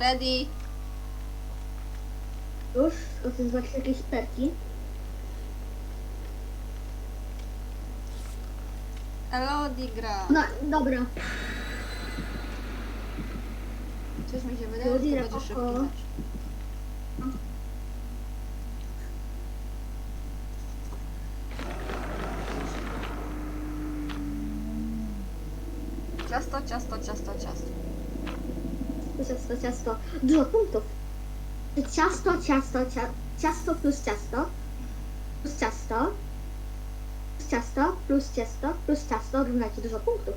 Ready? Już, chcę zobaczyć jakieś perki. Elodie gra. No, dobra. Coś mi się wydaje, że Elodie to gra będzie szybki oko. mecz. Ciasto, ciasto, ciasto, ciasto. Ciasto, ciasto. Dużo punktów. Ciasto, ciasto, cia, ciasto plus ciasto. Plus ciasto. Plus ciasto, plus ciasto, plus ciasto równa ci dużo punktów.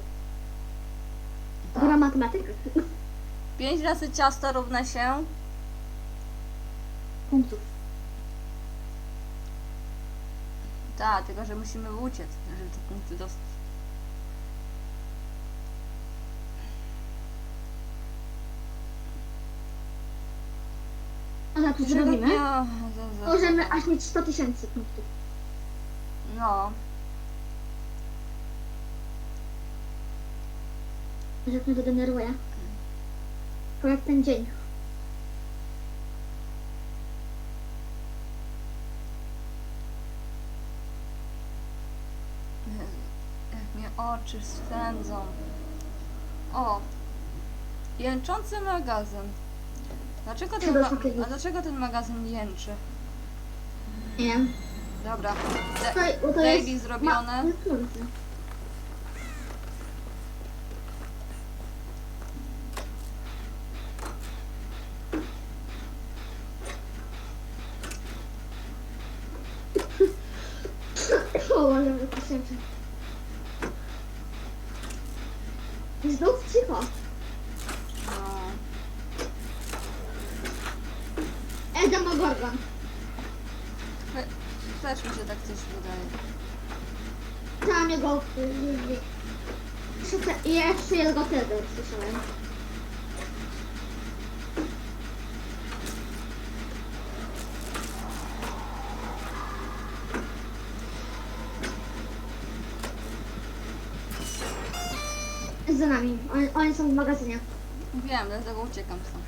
Dobra matematyka. 5 razy ciasto równa się Punktów. Tak, tylko że musimy uciec, żeby te punkty dostać. No tak, zrobimy. Za- za- Możemy aż mieć 100 tysięcy punktów. No, Że jak mnie to denerwuje. To jak ten dzień. Jak mnie oczy swędzą. O, jęczący magazyn. Dlaczego ten, ma- a dlaczego ten magazyn jęczy? Nie wiem. Dobra, de- bo to daily jest zrobione. Ma, kurde. O, ale wykusięcie. Znów cicho. Edamogorgon. Te- Też mi się tak coś wydaje. Tam jego... Jeszcze- Jeszcze jego tego słyszałem. Jest za nami. Oni, oni są w magazynie. Wiem, dlatego uciekam stąd.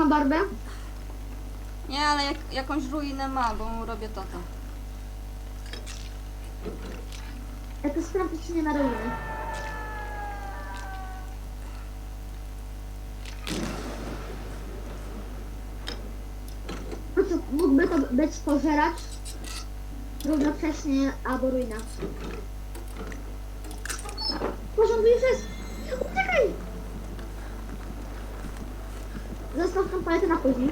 Ma barbę? Nie, ale jak, jakąś ruinę ma, bo robię to to. Ja to sprawdzę, czy nie ma ruiny. Po co mógłby to być pożeracz równocześnie albo ruina? Już jest! Uciekaj! Zostaw tą paletę na później.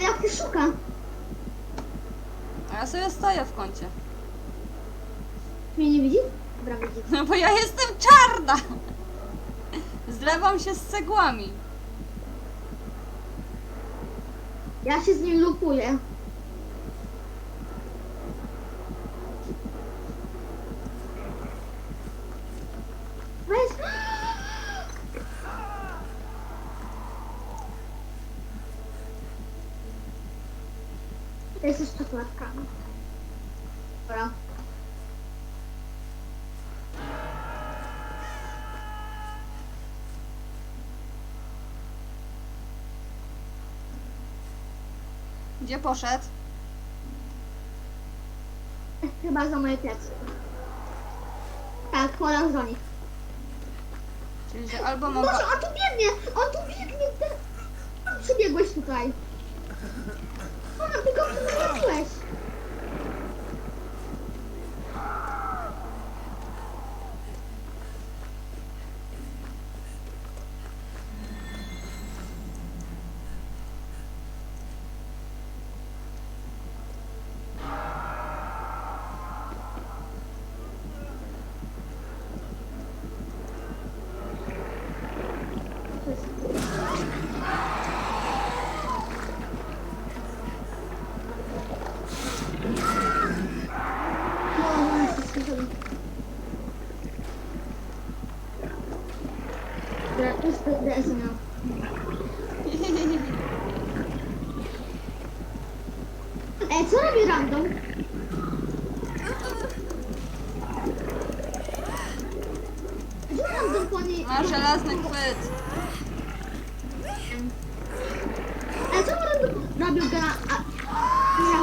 Jak ty szuka? A ja sobie stoję w kącie. Mnie nie widzi? Dobra, widzi. No bo ja jestem czarna! Zlewam się z cegłami. Ja się z nim lupuję. Weź. To jest już czekoladka. Dobra. Gdzie poszedł? Chyba za moje plecy. Tak, podał za nich. Czyli, że albo mogę... Boże, on tu biegnie! On tu biegnie! Ty- Przybiegłeś tutaj. O, ty go wyleczyłeś. That is, enough. Chwyt. E, co random robił gra... A, ja,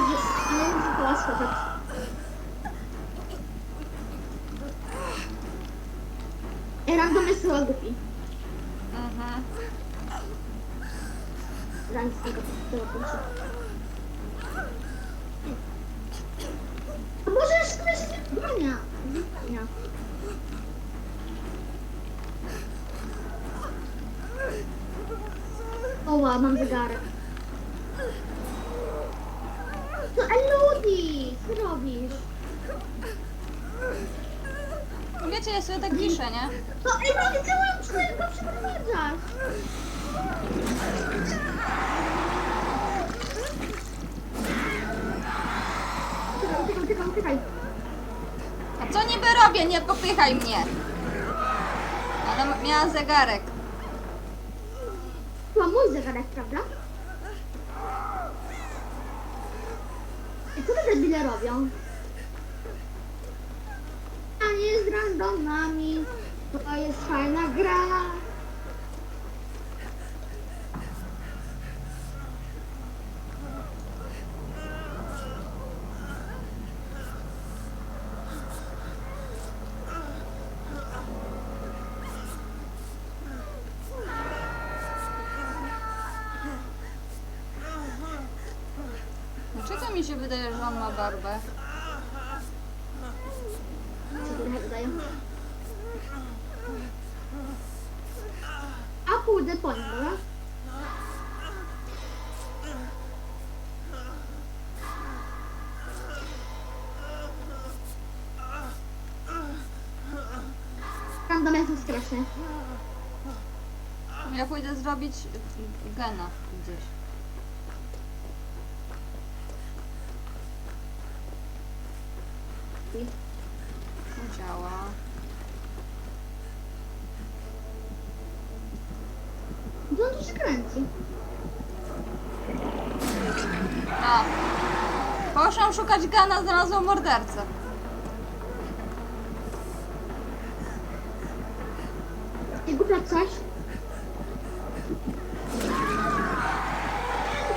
a ja muszę koła schować. E, random jest chyba głupi. Mhm. Zaraz tego, tego proszę. A może już ktoś nie brania? Nie. Oła, mam zegarek. To Elodie, co robisz? Wiecie, ja sobie tak piszę, nie? To Elodie, czemu czego przeprowadzasz? Uciekaj, uciekaj, uciekaj, uciekaj. A co niby robię? Nie popychaj mnie. Ale m- miała zegarek. Mój zegarek, prawda? I co te debile robią? A nie z randomami. To jest fajna gra. Mi się wydaje, że on ma barbę? Co tu trochę dodają? A pójdę po nim, dobra? Random jest straszny. Ja pójdę zrobić gena gdzieś. Nie działa. Gdzie on tu się kręci? A. Poszłam szukać gana, znalazłam mordercę. Nie głupia coś?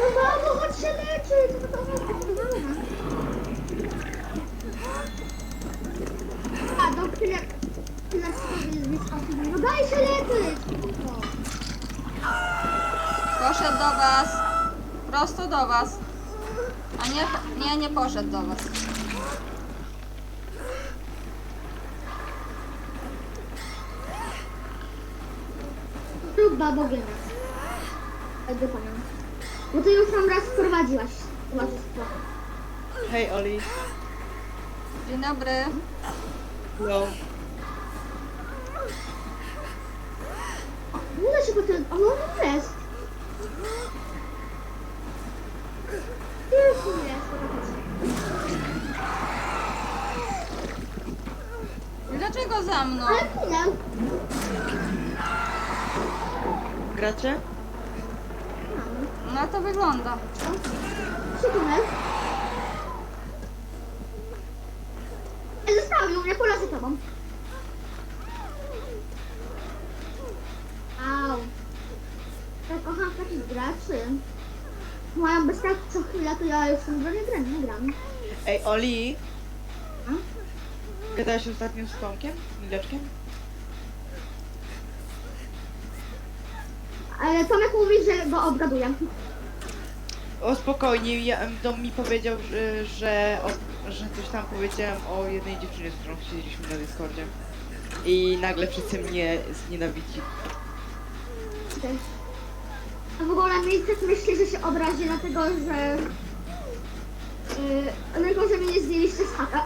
No mamo, chodź się leczyć! No to A, do tyle... Tyle sobie wystąpił. No daj się leczyć! kurwa. Poszedł do was. Prosto do was. A nie, nie, nie poszedł do was. Rób babogena. Jakby panią. Bo ty już tam raz wprowadziłaś towarzystwo. Hej Oli. Dzień dobry. No. Nie da się po tym... O, no jest. Dlaczego za mną? Ale. Gracie? Mam. No to wygląda. Przytunel. Zostawił mnie, pola za tobą. Au. Ja kocham takich graczy. Mają bez tak co chwilę, to ja już w nie gram, nie gram. Ej Oli, A? gadałeś ostatnio z Tomkiem? Mileczkiem? Ale Tomek mówi, że go obgaduję. O spokojnie, ja, Dom mi powiedział, że, że, o, że coś tam powiedziałem o jednej dziewczynie, z którą siedzieliśmy na Discordzie. I nagle wszyscy mnie znienawidzi. A w ogóle Milcek myśli, że się obrazi dlatego, że... Yy, tylko, że mnie nie zdjęliście z haka.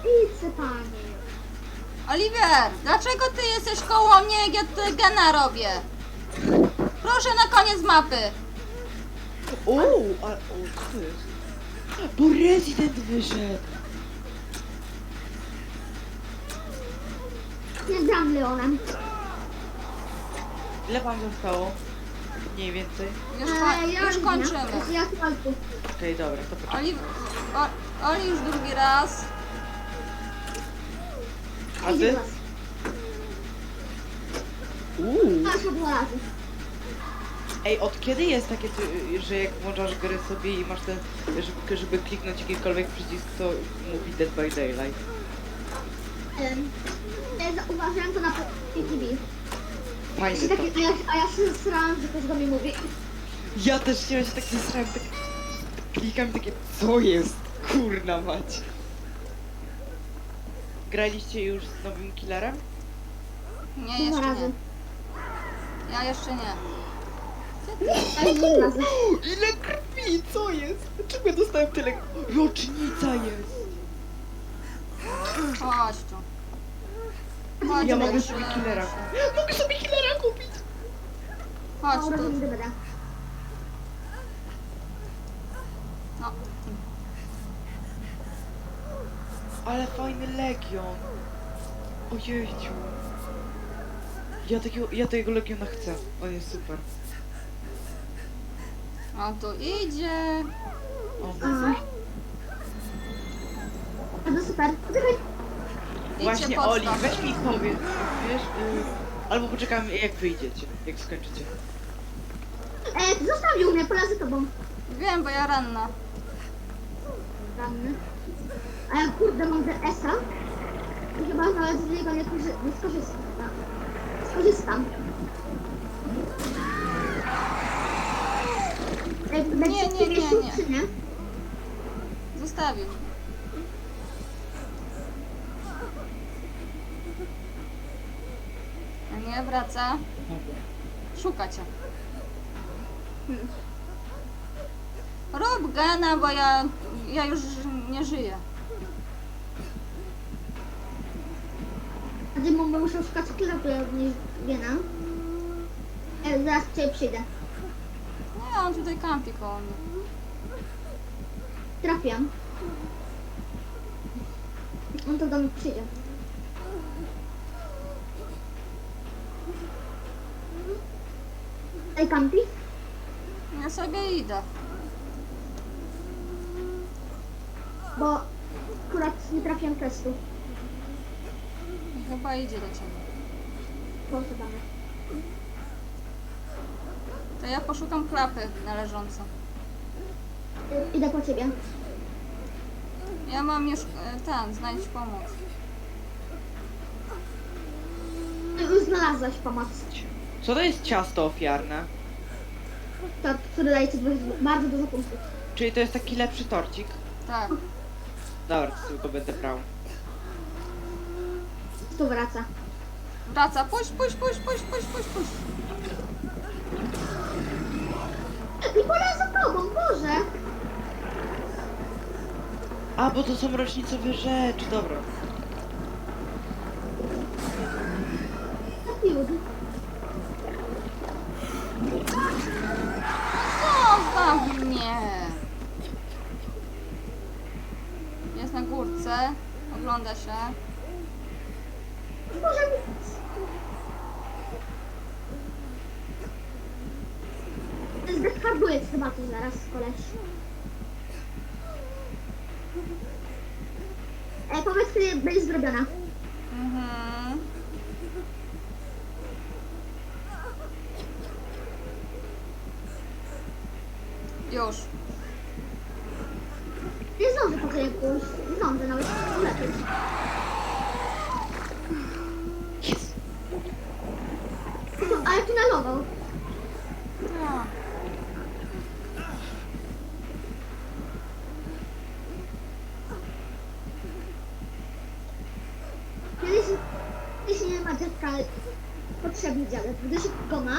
Idźcie panie. Oliver, dlaczego ty jesteś koło mnie, jak ja tutaj gena robię? Proszę na koniec mapy. O, a, o, co to jest? Bo Resident wyszedł! Nie gram Leonem. Ile wam zostało? Mniej więcej? Już, ko- ja już kończymy. Okej, dobra, to poczekaj. Oli, o, Oli już drugi raz. A ty? Uuu. Razy. Ej, od kiedy jest takie, ty- że jak włączasz grę sobie i masz ten, żeby, żeby kliknąć jakikolwiek przycisk, to mówi Dead by Daylight? Em, ja zauważyłem to na PTV. Fajne Się to. takie, a, ja, a ja się zesrałam, że ktoś do mnie mówi. Ja też się tak zesrałem, tak klikam i takie, co jest? Kurna mać. Graliście już z nowym killerem? Nie, Dwa jeszcze razy. nie. Ja jeszcze nie. Ja dwa razy. Ile krwi, co jest? Dlaczego ja dostałem tyle? Rocznica jest! Chodź tu. Chodź Ja mogę sobie killera. Mogę sobie killera! Chodź tu. No. Ale fajny Legion. Ojejciu. Ja takiego, ja tego Legiona chcę. On jest super. O, tu idzie. O, Aha. A to super. Właśnie pod Oli, to. weź mi powiedz, wiesz, y, albo poczekam jak wyjdziecie, jak skończycie. E, zostawił mnie, pola za tobą. Wiem, bo ja ranna. Ranny. A ja kurde mam DS-a. I chyba nawet z niego nie, korzy- nie skorzystam. Skorzystam. E, będzie Nie, nie, nie, przywiesił, nie. czy nie? Zostawił. Nie, wraca. Szuka cię. Rób gana, bo ja, ja już nie żyję. A ty mu muszę szukać sklepu, jak nie wiena. E, zaraz tutaj przyjdę. Nie, on tutaj kampi koło mnie. Trafiam. On to do mnie przyjdzie. Ej, kampi? Ja sobie idę. Bo akurat nie trafiam testu. Chyba idzie do ciebie. Poszukamy. To ja poszukam klapy należącą. Y, Idę po ciebie. Ja mam już e, ten, znajdź pomoc. Ty Już znalazłaś pomoc. Co to jest ciasto ofiarne? To, który daje ci bardzo dużo punktów. Czyli to jest taki lepszy torcik? Tak. Dobra, to tylko będę brał. Tu wraca. Wraca, puść, puść, puść, puść, puść, puść, puść. I pola za tobą, Boże! A, bo to są rocznicowe rzeczy, dobra. Boże, Zdeskarbuje chyba tu zaraz koleś. E, powiedz, kiedy będzie zrobiona. Mhm. Już. Nie zdążę po sobie zdążę nawet. Jest! No, ale tunalował. No. Kiedyś, kiedyś nie ma dziecka potrzebny dziadek. Gdy się go ma,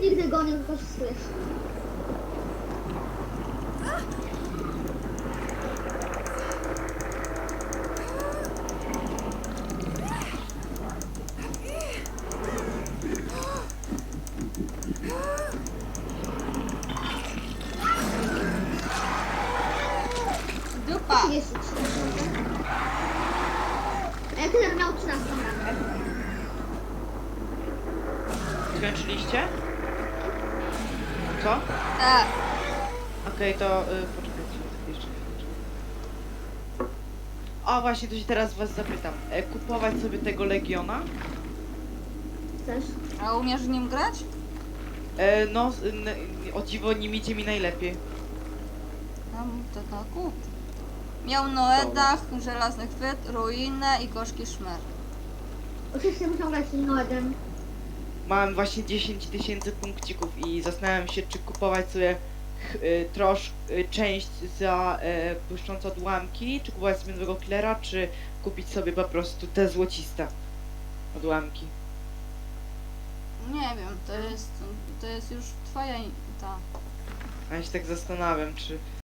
nigdy go nie wykorzystujesz. 30. A ja tyle miał 13 rankę. Skończyliście? Co? Tak. Okej, to y, poczekajcie jeszcze chwilę. A właśnie, to się teraz was zapytam. E, kupować sobie tego Legiona? Chcesz? A umiesz w nim grać? E, no, n, o dziwo nim idzie mi najlepiej. Tam to tak kup. Miał Noedach, żelazny chwyt, ruinę i gorzki szmer. Oczywiście muszę grać z Noedem. Mam właśnie 10 tysięcy punkcików i zastanawiam się, czy kupować sobie y, trosz, y, część za y, błyszczące odłamki, czy kupować sobie nowego killera, czy kupić sobie po prostu te złociste odłamki. Nie wiem, to jest, to jest już twoja i- ta. A ja się tak zastanawiam, czy